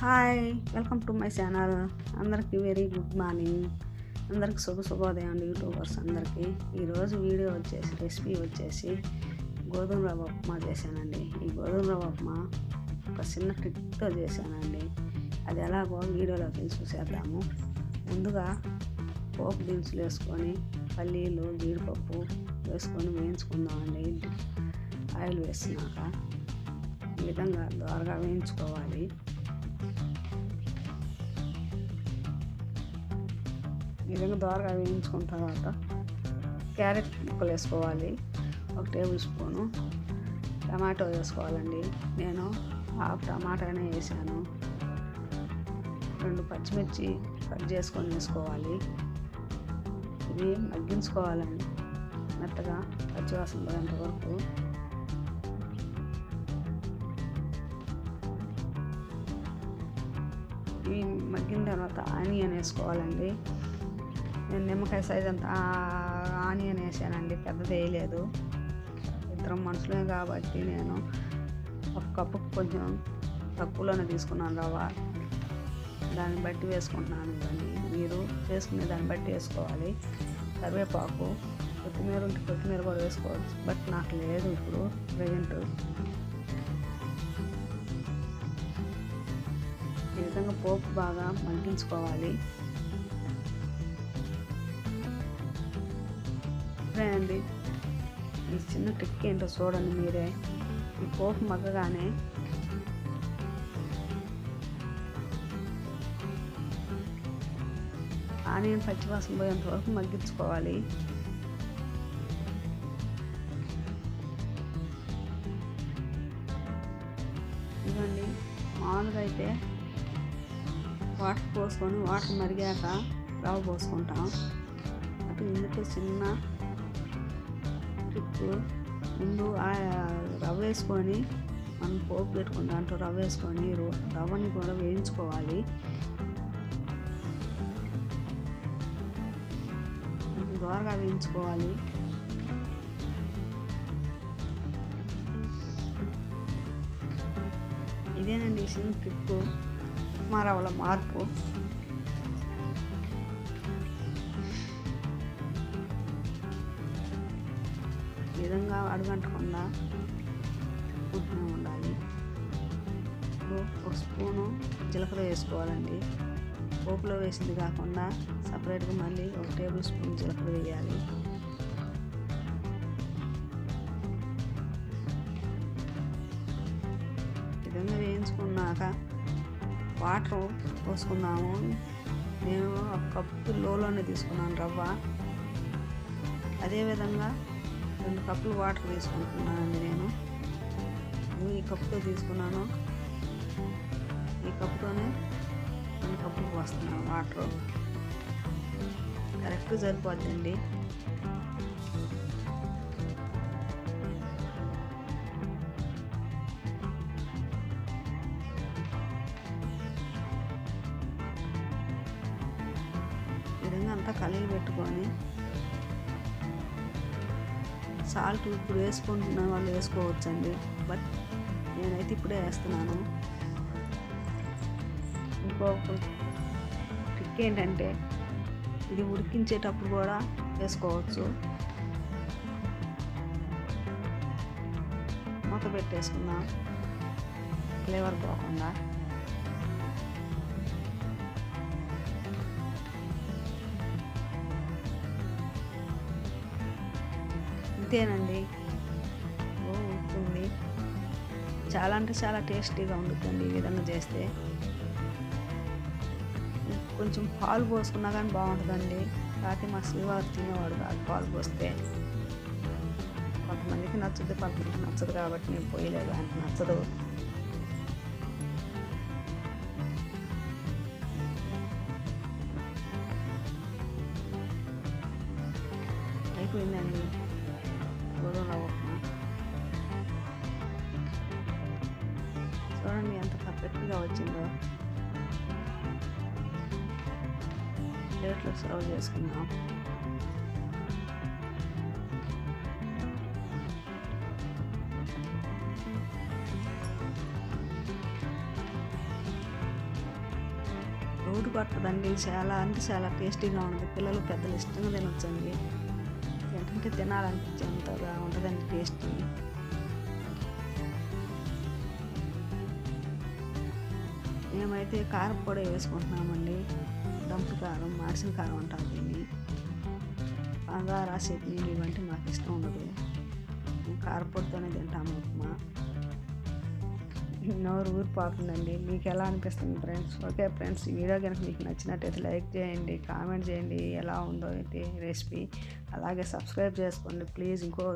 Hi welcome to my channel. అందరికీ very good morning. అందరికి శుభ శుభోదయం అండి యూట్యూబర్స్ అందరికీ. ఈరోజు వీడియో వచ్చేసి రెసిపీ వచ్చేసి గోధుమ రవ్వ ఉప్మా చేశానండి. ఈ గోధుమ రవ్వ ఉప్మా ఒక చిన్న ట్రిక్తో చేశానండి. అది ఎలాగో వీడియోలోకి వెళ్ళి చూసేద్దాము. ముందుగా పోపు దినుసులు వేసుకొని పల్లీలు జీడిపప్పు వేసుకొని వేయించుకుందామండి. ఆయిల్ వేసినాక ఈ విధంగా దోరగా వేయించుకోవాలి. విధంగా దోరగా వేయించుకున్న తర్వాత క్యారెట్ ముక్కలు వేసుకోవాలి. ఒక టేబుల్ స్పూను. టమాటో వేసుకోవాలండి. నేను హాఫ్ టమాటానే వేసాను. రెండు పచ్చిమిర్చి కట్ చేసుకొని వేసుకోవాలి. ఇవి మగ్గించుకోవాలండి. మెత్తగా పచ్చివాసన పోయేంత వరకు. ఇవి మగ్గిన తర్వాత ఆనియన్ వేసుకోవాలండి. నేను నిమ్మకాయ సైజ్ అంత ఆనియన్ వేసానండి పెద్దది వేయలేదు. ఇద్దరం మనుషులే కాబట్టి నేను ఒక కప్పుకు కొంచెం తక్కువలోనే తీసుకున్నాను రవ్వ. దాన్ని బట్టి వేసుకుంటున్నాను ఇవన్నీ. మీరు చేసుకునే దాన్ని బట్టి వేసుకోవాలి. కరివేపాకు కొత్తిమీర ఉంటే కొత్తిమీర కూడా వేసుకోవచ్చు. బట్ నాకు లేదు ఇప్పుడు ప్రజెంట్. ఈ విధంగా పోపు బాగా మగ్గించుకోవాలి. అండి ఈ చిన్న ట్రిక్ ఏంటో చూడండి మీరే. ఈ పోపు మగ్గగానే ఆనియన్ పచ్చివాసన పోయేంత వరకు మగ్గించుకోవాలి. ఇవ్వండి మామూలుగా అయితే వాటర్ పోసుకొని వాటర్ మరిగాక రవ్వ పోసుకుంటాం. అటు ఇందుకు చిన్న టిప్పు ముందు రవ్వ వేసుకొని మనం పోపు పెట్టుకుని దాంట్లో రవ్వ వేసుకొని రవ్వని కూడా వేయించుకోవాలి. దోరగా వేయించుకోవాలి. ఇదేనండి చిన్న ట్రిప్పు ఉప్మా రవ్వల మార్పు. విధంగా అడుగంటకుండా ఉప్మా ఉండాలి. ఒక స్పూను జీలకర్ర వేసుకోవాలండి. పోపులో వేసింది కాకుండా సపరేట్గా మళ్ళీ ఒక టేబుల్ స్పూన్ జీలకర్ర వేయాలి. విధంగా వేయించుకున్నాక వాటర్ పోసుకున్నాము నేను ఒక కప్పు లోలోనే తీసుకున్నాను రవ్వ. అదేవిధంగా రెండు కప్పులు వాటర్ తీసుకుంటున్నానండి నేను. ఈ కప్పుతో తీసుకున్నాను. ఈ కప్పుతోనే రెండు కప్పులు పోస్తున్నాను వాటర్. కరెక్ట్ సరిపోద్దండి. విధంగా అంతా కలిగి పెట్టుకొని సాల్ట్ ఇప్పుడు వేసుకుంటున్న వాళ్ళు వేసుకోవచ్చండి. బట్ నేనైతే ఇప్పుడే వేస్తున్నాను. ఇంకొక ట్రిక్ ఏంటంటే ఇది ఉడికించేటప్పుడు కూడా వేసుకోవచ్చు. మూత పెట్టేసుకుందాం. ఫ్లేవర్ పోకుండా. అంతేనండి. ఓ ఉంటుంది చాలా అంటే చాలా టేస్టీగా ఉండుతుంది ఈ విధంగా చేస్తే. కొంచెం పాలు పోసుకున్నా కానీ బాగుంటుందండి. కాకపోతే మా శ్రీవారు తినేవాడు కాదు పాలు పోస్తే. కొంతమందికి నచ్చుద్ది కొంతమందికి నచ్చదు కాబట్టి నేను పోయలేదు ఆయనకు నచ్చదు. అయిపోయిందండి. గోధుమ ఉప్మా చూడండి ఎంత పర్ఫెక్ట్గా వచ్చిందో ప్లేట్లో సర్వ్ చేసుకుందాం ఊటి పడుతుందండి చాలా అంటే చాలా టేస్టీగా ఉంటుంది పిల్లలు పెద్దలు ఇష్టంగా తినొచ్చండి. ఏంటంటే తినాలనిపించేంతగా ఉంటుందండి టేస్ట్ మేమైతే కారం పొడి వేసుకుంటున్నామండి. దంపు కారం మాడిసిన కారం అంటాం దీన్ని. పందార చట్నీ ఇవంటి మాకు ఇష్టం ఉండదు. కారపొడితోనే తింటాము ఉప్మా నోరు ఊరిపోతుందండి. మీకు ఎలా అనిపిస్తుంది ఫ్రెండ్స్? ఓకే ఫ్రెండ్స్ ఈ వీడియో కనుక మీకు నచ్చినట్టయితే లైక్ చేయండి కామెంట్ చేయండి ఎలా ఉందో ఏంటి రెసిపీ. అలాగే సబ్స్క్రైబ్ చేసుకోండి. ప్లీజ్ ఇంకో